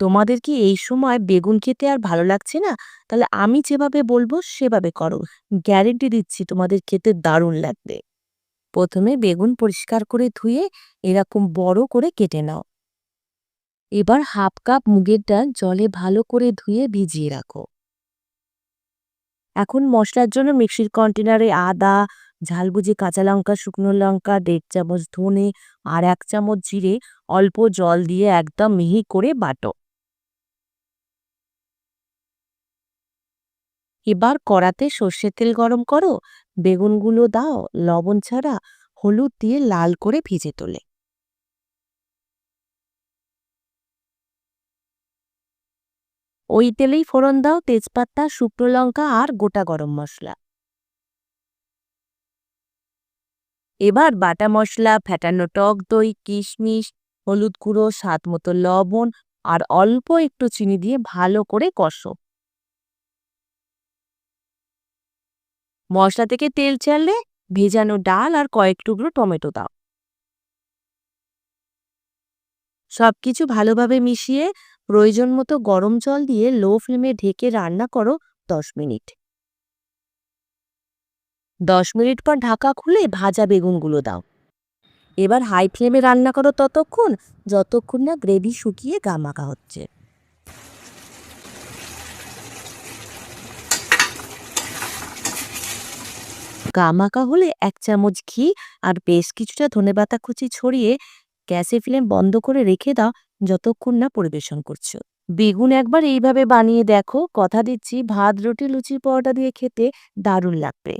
তোমাদের কি এই সময় বেগুন খেতে আর ভালো লাগছে না? তাহলে আমি যেভাবে বলব, সেভাবে করো। গ্যারেন্টি দিচ্ছি তোমাদের খেতে দারুণ লাগবে। প্রথমে বেগুন পরিষ্কার করে ধুয়ে এরকম বড় করে কেটে নাও। এবার হাফ কাপ মুগের ডাল জলে ভালো করে ধুয়ে ভিজিয়ে রাখো। এখন মশলার জন্য মিক্সির কন্টেনারে আদা ঝালবুজি কাঁচা লঙ্কা, শুকনো লঙ্কা, দেড় চামচ ধনে আর এক চামচ জিরে অল্প জল দিয়ে একদম মিহি করে বাটো। এবার কড়াতে সর্ষের তেল গরম করো, বেগুনগুলো দাও, লবণ ছাড়া হলুদ দিয়ে লাল করে ভেজে তোলে। ওই তেলেই ফোড়ন দাও, তেজপাতা, শুকনো লঙ্কা আর গোটা গরম মশলা। এবার বাটা মশলা ফ্যাটানো টক দই, কিশমিশ, হলুদ গুঁড়ো, স্বাদ মতো লবণ আর অল্প একটু চিনি দিয়ে ভালো করে কষো। মশলা থেকে তেল ছাড়লে ভেজানো ডাল আর কয়েক টুকরো টমেটো দাও। সব কিছু ভালোভাবে মিশিয়ে প্রয়োজন মতো গরম জল দিয়ে লো ফ্লেমে ঢেকে রান্না করো দশ মিনিট। দশ মিনিট পর ঢাকা খুলে ভাজা বেগুনগুলো দাও। এবার হাই ফ্লেমে রান্না করো ততক্ষণ, যতক্ষণ না গ্রেভি শুকিয়ে গামাকা হচ্ছে। গামাকা হলে এক চামচ ঘি আর বেশ কিছুটা ধনেপাতা কুচি ছড়িয়ে গ্যাসে ফ্লেম বন্ধ করে রেখে দাও যতক্ষণ না পরিবেশন করছ। বেগুন একবার এইভাবে বানিয়ে দেখো। কথা দিচ্ছি, ভাত, রুটি, লুচি, পরোটা দিয়ে খেতে দারুণ লাগবে।